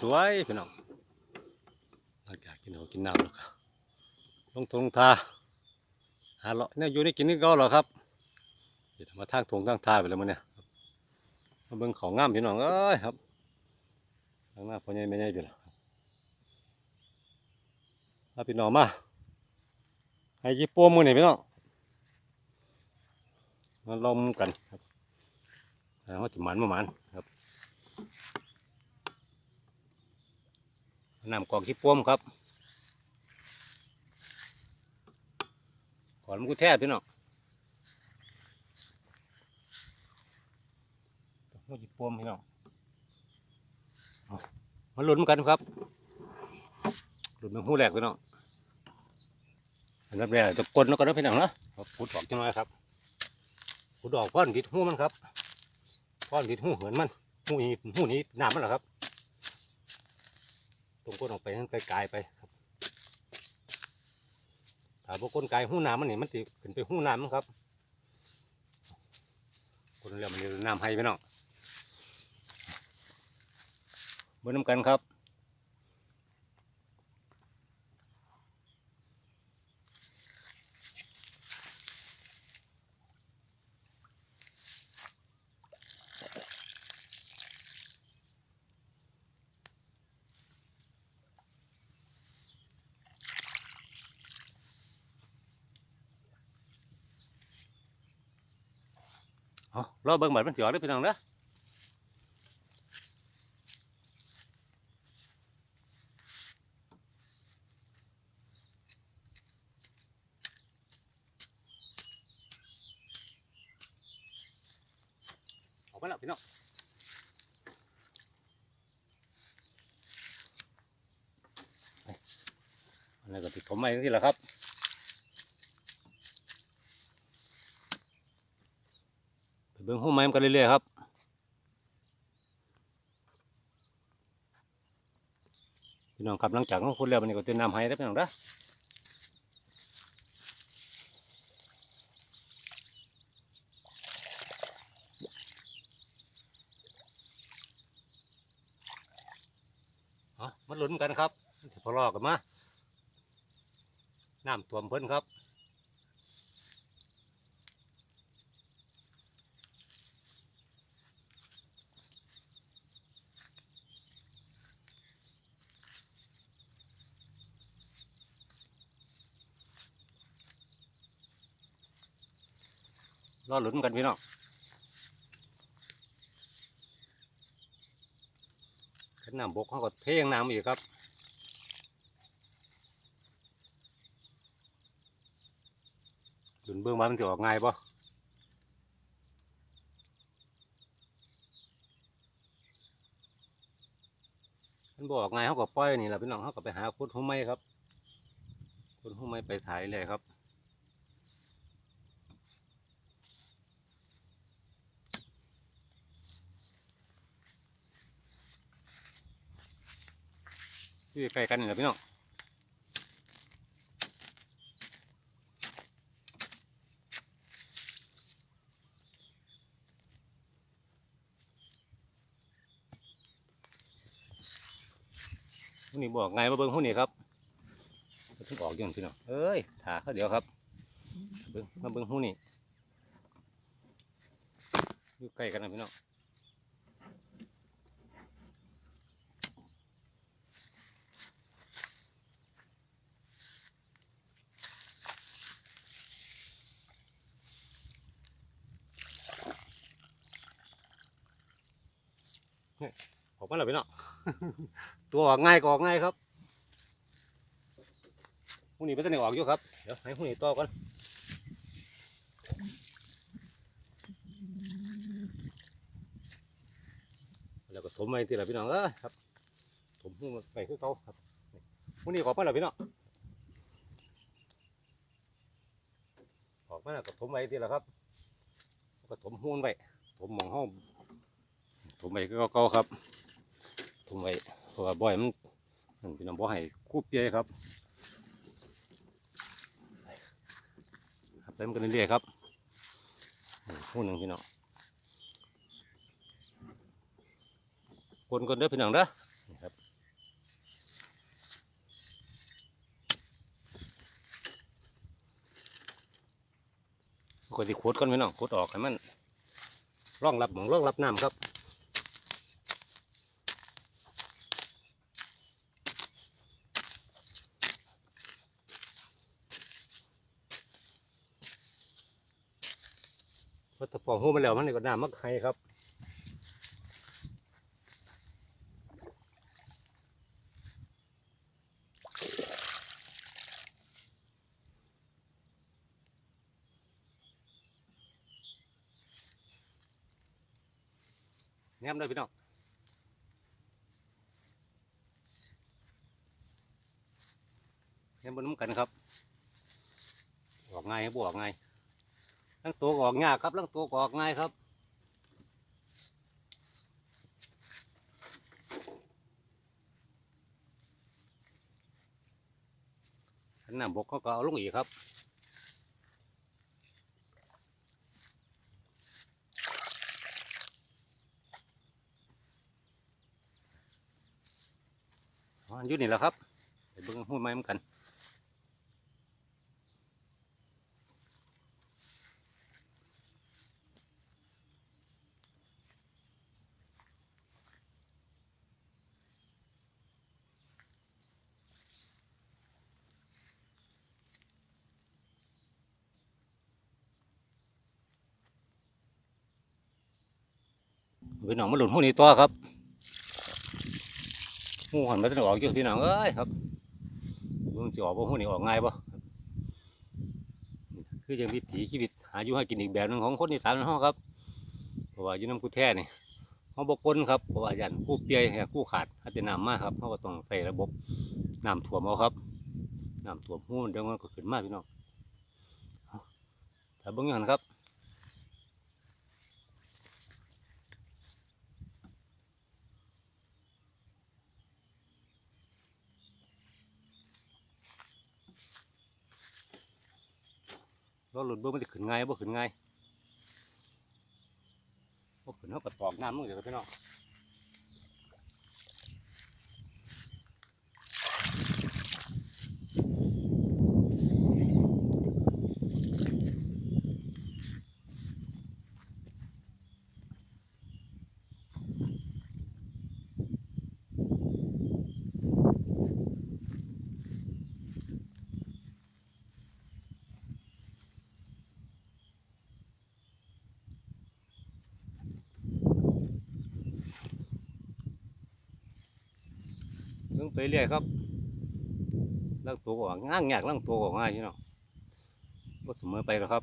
สวยๆพี่น้องหลังจากกินข้าวกินน้ำแล้วครับลงทงทาหาเลาะเนี่ยอยู่ในกินนี่ก็หรอครับเดี๋ยวมาทางทงทางทาไปแล้วมันเนี่ยมาเบิ่งของงามพี่น้องเอ้ยครับทางหน้าพ่อใหญ่แม่ใหญ่ไปแล้วมาพี่น้องมาให้ยี่ปัวมือหน่อยพี่น้องมาลมกันครับแล้วเขาจะหมันมาหมันครับ น้ำกอกขี้ป้วมครับก่อนมันกูแท้พี่น้องมันขี้ป้วมพี่น้องเอามาลุ้นกันครับหลุ้นเป็นหูแหลกพี่น้องอันดับแรกจะกดแล้วก็ได้พี่น้องนะขุดออกจังเลยครับขุดออกก้อนดิดหูมันครับก้อนดิดหูเหินมันหูนี้หูนี้น้ำมันเหรอครับ ตรงก้นออกไปให้ไกลๆไปครับถาพวกก้นไกลหู้น้ำมันนี่มันติขึ้นไปหู้น้ำมันครับคนเรียกมันเรียกน้ำให้พี่น้องเบนน้ำกันครับ เอารอเบิ่งบัดมันสิออกเด้อพี่น้องเด้อออกมาแล้วพี่น้องอันนี้ก็ติดผมไว้ที่แหละครับ ไป เบิ่งหูไม้มันกันเรื่อยๆครับพี่น้องครับหลังจากของคุณแล้ววันนี้ก็เต้นน้ำให้ได้พี่น้องเด้อเอามาลุ้นกันครับพอรอกันมาน้ำท่วมเพิ่นครับ อหลุนกันพี่น้องขึ้นน้ำบกเขาก็เทงน้ำอีกครับหลุนเบื้องมามันจะออกง่ายปะมันบออกง่ายเขาก็ปล่อยนี่แหละพี่น้องเขาก็ไปหาคุดหุ้มไม้ครับคุดหุ้มไม้ไปถ่ายเลยครับ อยู่ใกล้กันนี่แหละพี่น้องหุ้นี่บอกไงมาเบิ้งหุ้นี่ครับถึงออกยังพี่น้องเอ้ยถาเขาเดี๋ยวครับเบิ้งมาเบิ้งหุ้นี่อยู่ใกล้กันนะพี่น้อง ออกมาแล้วพี่น้องตัวออกง่ายก็ออกง่ายครับหูนี้เป็นตัวหนึ่งออกอยู่ครับ เดี๋ยวให้หูนี้ต่อก่อนแล้วก็ถมไปทีละพี่น้องเอ้ยครับถมหูไปคือเขาครับหูนี้ออกมาแล้วพี่น้องออกมาแล้วก็ถมไปทีละครับก็ถมหูนไปถมหมองห้องผมไปก็เก่าๆครับ ผมไปเพราะว่าบ่อยมันมันเป็นน้ำบ่อให้คูบเปียครับครับเต็มกันเรื่อยๆครับหูหนึ่งพี่น้องคนคนเด้อพี่น้องเด้อนี่ครับกดที่ขวดก่อนพี่น้องขวดออกให้มันร่องรับหมองร่องรับน้ำครับะปองหูมาแล้วมันนี่ก็น้ำมักไห้ครับแนมเลยพี่น้องแนมบนน้ำกันครับ ออกง่ายครับบออกง่าย ทั้งตัวกออกยากครับทั้งตัวกออกง่ายครับขันน้ำบกเขาก็เอาลงอีกครับอยู่นี่แหละครับไปเบิ่งหุ้นไม้เหมือนกัน พี่น้องมาหลุนหุ้นนี้ตัวครับหูหันมาตะออกอยู่พี่น้องเอ้ยครับมึงสิออกบ่หูนี่ออกง่ายบ่คือยังวิถีชีวิตหาอยู่ให้กินอีกแบบหนึงของคนอีสานเฮาครับเพราะว่าอยู่น้ำกูแท้นี่เฮาบกลนครับเพราะว่ายันกู้เปียแห่กู้ขาดอาจจะน้ำมากครับเฮาก็ต้องใส่ระบบน้ำท่วมเอาครับน้ำท่วมหูมันเดี๋ยวมันก็ขึ้นมากพี่น้องเอาถ้าเบิ่งอย่างครับ ราหลุดเบิ่งมันจะขึ้นง่ายบ่ขึ้นง่ายบ่ขึ้นเขาก็ตอกน้ำมึงเดี๋ยวพี่น้อง งไปเรื่อยครับล่างตัวก็ง่างยากล่างตัวก็ง่ายพี่น้องบ่เสมอไปแล้วครับ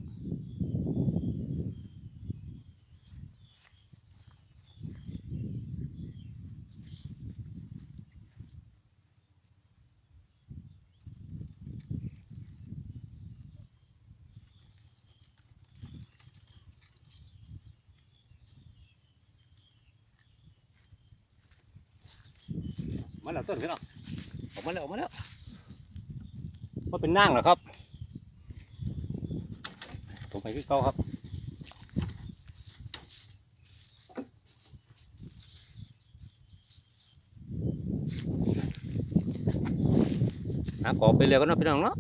มาแล้วต้นพี่น้องออกมาแล้วออกมาแล้วว่าเป็นนั่งเหรอครับ ผมไปที่เก้าครับหากอบไปเลยก็นาะพี่น้องเนาะ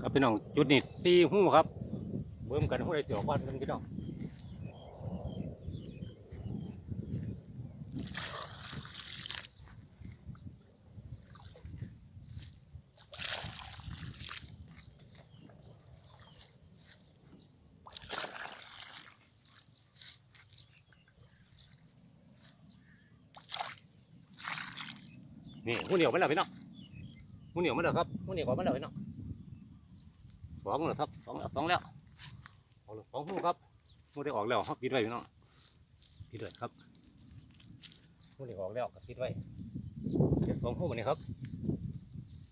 ครับพี่น้องจุดนี้สี่หูครับ เบิ่มกันหู้ได้เสียวบ้านกันพี่น้อง นี่หูเหนียวไมาแล้วพี่น้องหูเหนียวไมาแล้วครับหูเหนียวไมาแล้วพี่น้องสองแล้วครับสองแล้วสองแล้วออกสองหูครับหูได้ออกแล้วครับปิดไว้พี่น้องปิดไว้ครับหูได้ออกแล้วก็ปิดไว้เดี๋ยวสองหูมันนี่ครับ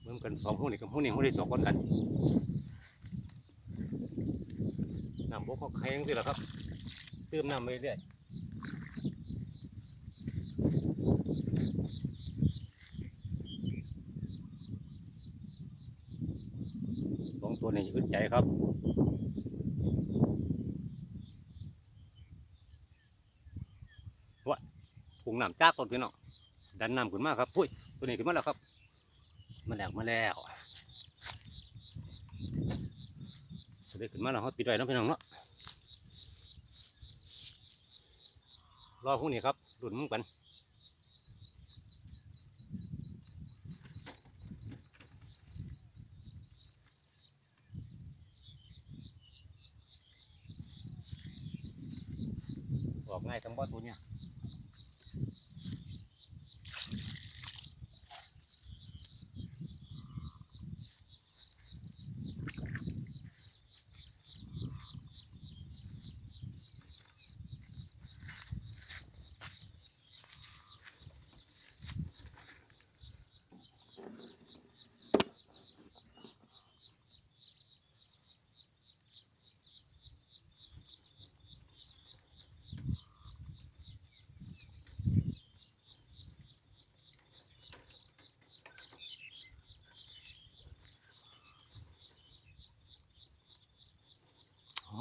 เหมือนกันสองหูนี่กับหูนี่หูได้สองคนกันน้ำบกเขาแข็งสิละครับเติมน้ำไปเรื่อย สองตัวนี้อึดใจครับ วะถุงน้ำจากก่อนพี่น้องดันน้ำขึ้นมาครับพุ้ยตัวนี้ขึ้นมาแล้วครับมาแล้วมาแล้วตัวนี้ขึ้นมาแล้วเขาปิดไว้นะพี่น้องเนาะรอพวกนี้ครับดุนมึงกัน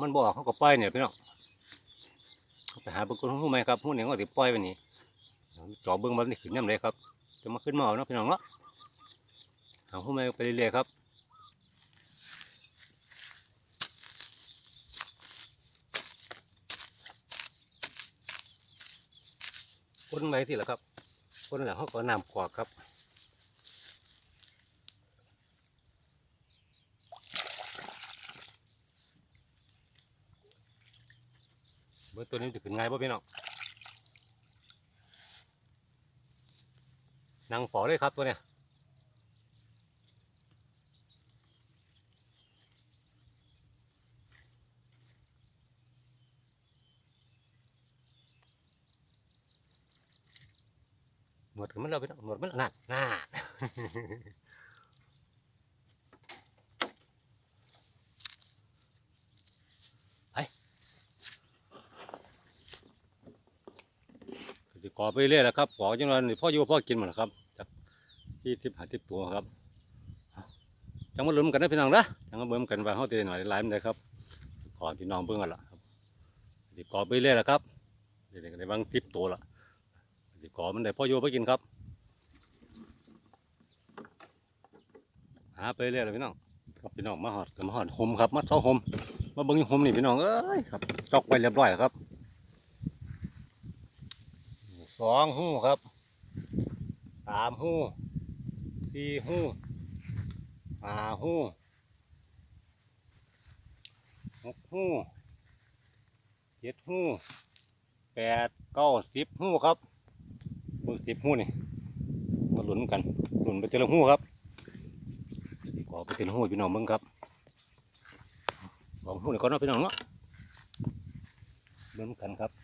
มันบอกเขาก็ปล่อยเนี่ยพี่น้องเขาไปหาเบิ้งคนหูไหมครับหูเนี่ยเขาติปล่อยไปนี่จ่อเบิ้งมันนี่ขึ้นย่ำเลยครับ จะมาขึ้นมาเอาเนาะพี่น้องเนาะหาหูไหมไปเรื่อยๆครับคนไหนสิล่ะครับคนหลังเขาก็นำกอกครับ เมื่อ ตัวนี้จะขึ้นไงายบ่พี่น้องนั่งฝอเลยครับตัวเนี้ยหนวดขึ้นมันแล้วพี่น้อหนวดมันแล้วนั่น จะก่อไปเรื่อยแหละครับก่อจังเลยนี่พ่ออยู่พ่อกินหมดแล้วครับจากที่สิบหาสิบตัวครับจังมาลุ้มกันนะพี่น้องนะจังมาเบิ่มกันว่าเขาตีหน่อยหลายมันเลยครับก่อพี่น้องเบิ่งกันละครับสิก่อไปเรื่อยแหละครับเดี๋ยวๆก็ได้บางสิบตัวละสิก่อมันได้พ่ออยู่พ่อกินครับหาไปเรื่อยเลยพี่น้องครับพี่น้องมาหอดกันมาหอดหมครับมาเท้าหมมาเบิ่งหมนี่พี่น้องเอ้ยครับจอกไว้เรียบร้อยครับ องหู้ครับสามหู้สี่หู้ห้าหู้หกหู้เจ็ดหู้แปดเก้าสิบหู้ครับเบอร์สิบหู้นี่มาหลุนกันหลุนไปเจอละหู้ครับขอไปเจอละหู้พี่น้องมึงครับสองหู้นี่ก็น้องพี่น้องเนาะหลุนกันครับ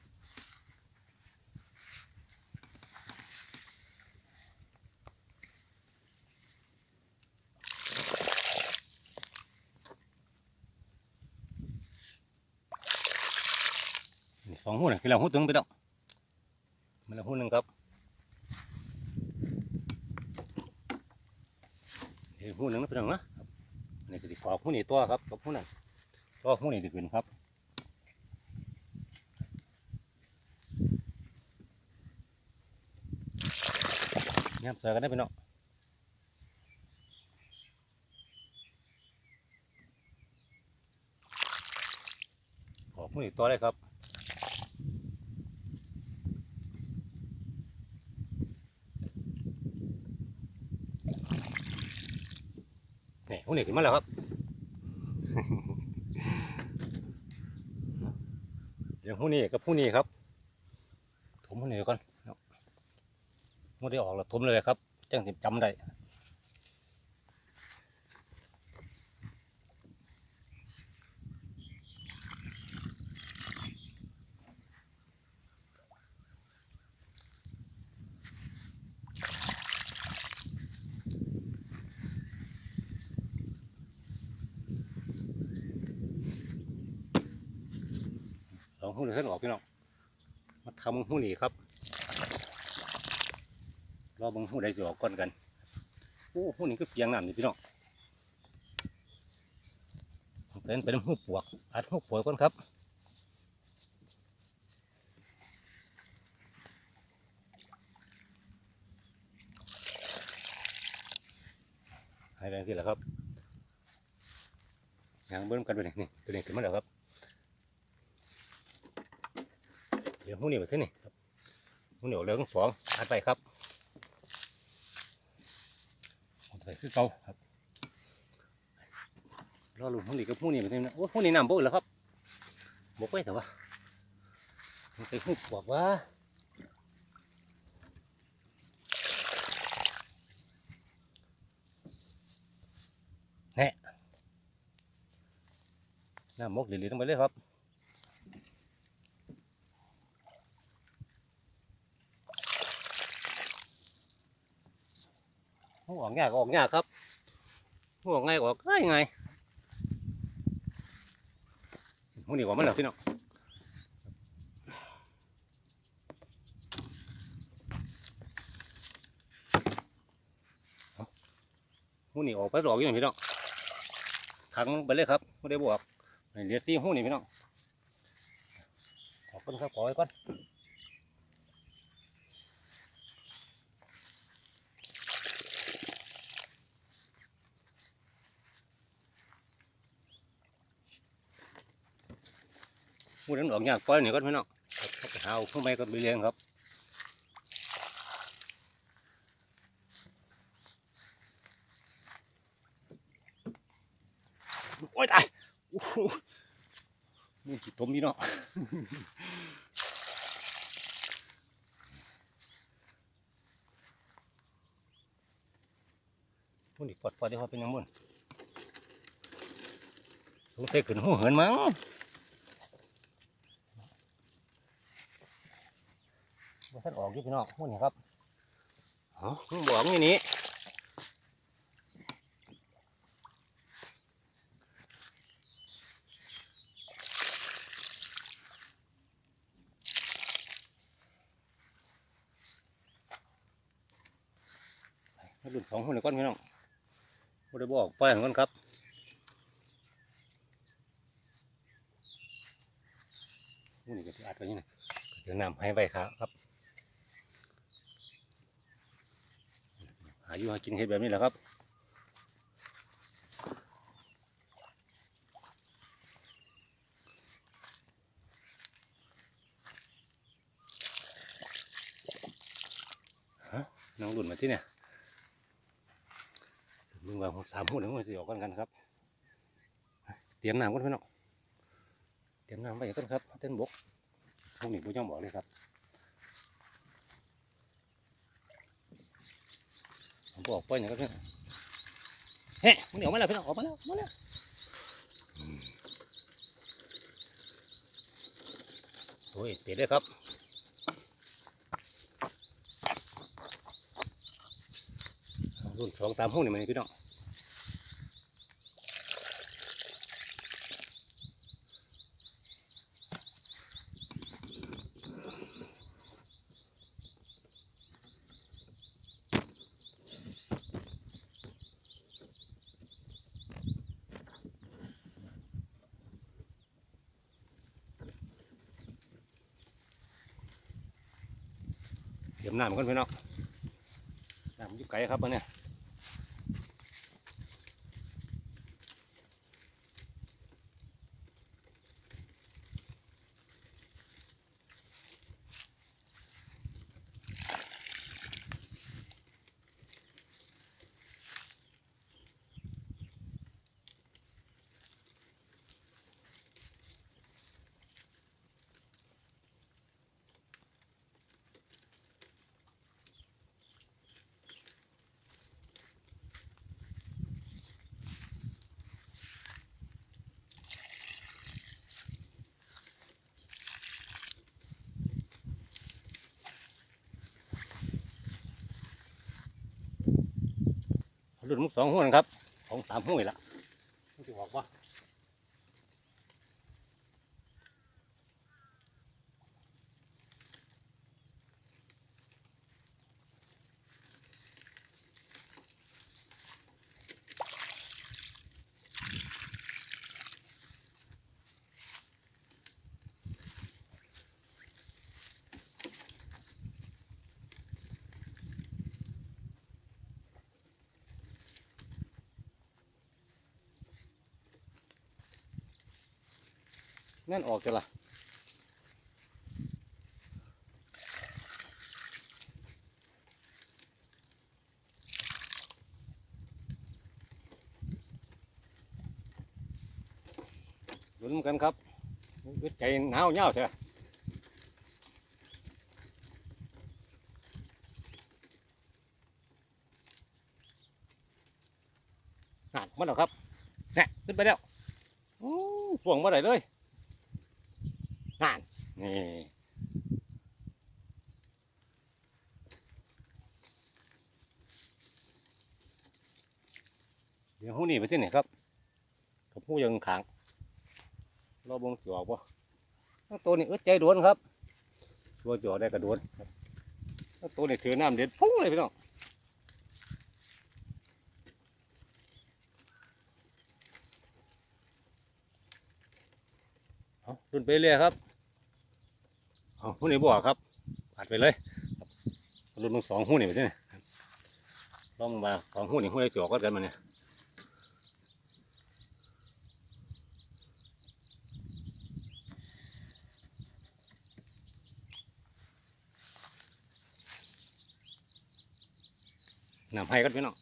องหูนะคือเราหูตึงไปดอกมันละหูหนึ่งครับเฮ้ยหูหนึ่งนะพี่น้องนะอันนี่คือขอบหูนี่ตัวครับกับหูนั้นตัวหูนี่ดีขึ้นครับย่ำเสือกันได้พี่น้องขอบหูนี่ตัวเลยครับ นี่หูนี่ขึ้นมาแล้วครับเดี๋ยวหูนี่กับผู้นี้ครับถมผู้นี้ก่อนไม่ได้ออกหรอกถมเลยครับจังสิจำได้ องหูเหลือขึ้นออกพี่น้องมาทำหูหลีครับรอบังหุ่นได้จะออกก่อนกันโอ้หุ่นนี้ก็เปียงน้ำนี่พี่น้องเต้นเป็นหูปวกอัดหูปวกก่อนครับหายไปที่แล้วครับยังเบิ้มกันไปนี่ตัวนี้ขึ้นมาแล้วครับ ดี๋ยวหูนี่ไปที่นี่ครับหูนี่ออกแล้วทั้งสองอัดไปครับอัดไปคือเก่าครับรอหลุงหูนี่กับหูนี่ไปที่นี่โอ้หูนี่น้ำบุกแล้วครับบกไปแต่ว่ามันไปหูบอกว่าน้ำมกเหลือๆลงไปเลยครับ ออกยากออกยากครับหัวออกง่ายออกง่ายไงหัวนี่กว่ามันแล้วพี่น้องหัวนี่ออกไปหลอกอยู่พี่น้องขังไปเลยครับไม่ได้บวกนี่เหลือซี่หูนี่พี่น้องขอบคุณครับขอไว้ก่อน หูนั้นออกยากปล่อยนี่ก่อนพี่น้องครับไปหาเอาข้างในก็ไปเลี้ยงครับโอ้ยตายโอ้โหนี่จิตตมพี่เนาะมันอีกปอดปอดเดี๋ยวเขาเป็นยังมุ่นสงสัยขึ้นหัวเหินมั้ง มันท่านออกอยู่พี่น้องมุ่นนี่ครับอ๋อมึงอย่างนี้มาดุนสองหุ่นก้อนพี่น้องบ่ได้บอกไปล่อยให้ก่อนครับหุ่นนี่ก็สิอัดไว้อยังไงเดี๋ยวนำให้ไว้ครับ ครับหายู่หากินเห็ดแบบนี้แหละครับฮะน้องหลุดมาที่เนี่ยมึงวาสามหุ่นหนึ่งมันสิออกกันกันครับ เตรียมน้ำก่อนพี่น้องเตรียมน้ำไว้ก่อนครับเต้นบกพวกนี้ผู้จ้องบอกเลยครับ ผมบอกไปอย่างนี้ครับเฮ้ยมันออกมาแล้วพี่น้องออกมาแล้วมาแล้วโอ้ยติดเลยครับรุ่นสองสามห้องนี่มันพี่น้อง น้ำกันพี่น้องน้ำยุบไก่ครับวันเนี้ รุ่นมุกสองห้วนครับของสามห้วยละ นั่นออกจะละลุ้นกันครับอึดใจหนาวเหย้าเถอะนั่นมาแล้วครับนี่ขึ้นไปแล้วอู้ฟ่วงมาได้เลย นั่นนี่เดี๋ยวหูนี่ไปที่ไหนครับกับหูยังขังรอบวงสออกบ่ทั้งตัวนี้อึดใจโดวนครับตัวสอได้กระดวนตัวนี้ถือน้ำเด็ดพุ่งเลยพี่น้องรุนไปเรื่อยครับ เอาหุ้นนี้บวกครับอัดไปเลยรุ่นสองหุ้นนี่ไปที่ไหนลองมาสองหุ้นนี่หุ้นไอ้จอกก็กันมาเนี่ยนำให้กันพี่น้อง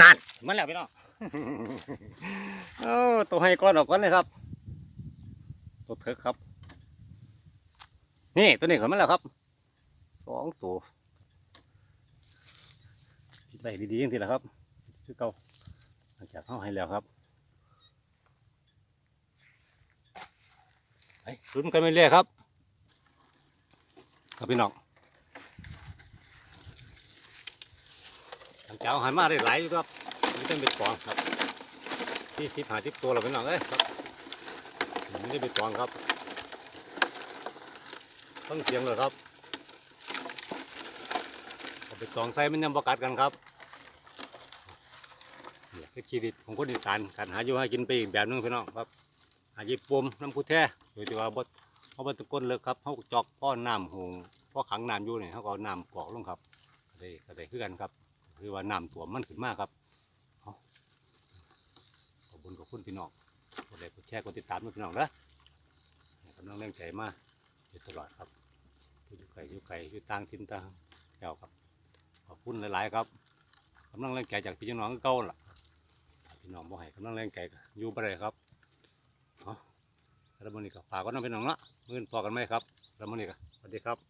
นั่นมันแล้วพี่น้องโอ้ตัวให้ก้อนออกก้อนเลยครับ ตัวเถิกครับ นี่ตัวนี้ขนมันแล้วครับสองตัวคิดไปดีๆอย่างที่ละครับคือเก่าหลังจากเข้าให้แล้วครับไปลุ้นกันไปเรื่อยครับครับพี่น้อง ทำเจ้าหันมาได้หลายอยู่ครับนี่ต้องเป็นกองครับ ที่ทิพหาทิพตัวเราเป็นหนังเอ้ยครับไม่ได้เป็นกองครับต้องเสียงเลยครับเอาไปกองใส่มันยังประกัดกันครับเนี่ยคือชีวิตของคนอีสานการหาอยู่หากินไปอีกแบบหนึงพี่น้องครับหาหยิบปมน้ำพุแท้โดยที่ว่าบ่เขาบ่ตะก้นเลยครับเขาจอกพ่อน้ำหงพ่อขังน้ำอยู่เนี่ยเขาก็น้ำกรอกลงครับก็ได้ก็ได้คือกันครับ คือว่าน้ำท่วมมันขึ้นมากครับขอบคุณขอบคุณพี่น้องกดไลค์กดแชร์กดติดตามพี่น้องนะกำลังแรงใจมาอยู่ตลอดครับอยู่ไกลอยู่ไกลอยู่ต่างถิ่นต่างแถวครับขอบคุณหลาย ๆ ครับกำลังแรงใจจากพี่น้องเก่าล่ะพี่น้องบ่ให้กำลังแรงใจก็อยู่บ่ได้ครับเอาแล้วมื้อนี้ก็ฝากไว้น้องพี่น้องเนาะมื้อนี้พอกันไหมครับแล้วมื้อนี้ก็สวัสดีครับ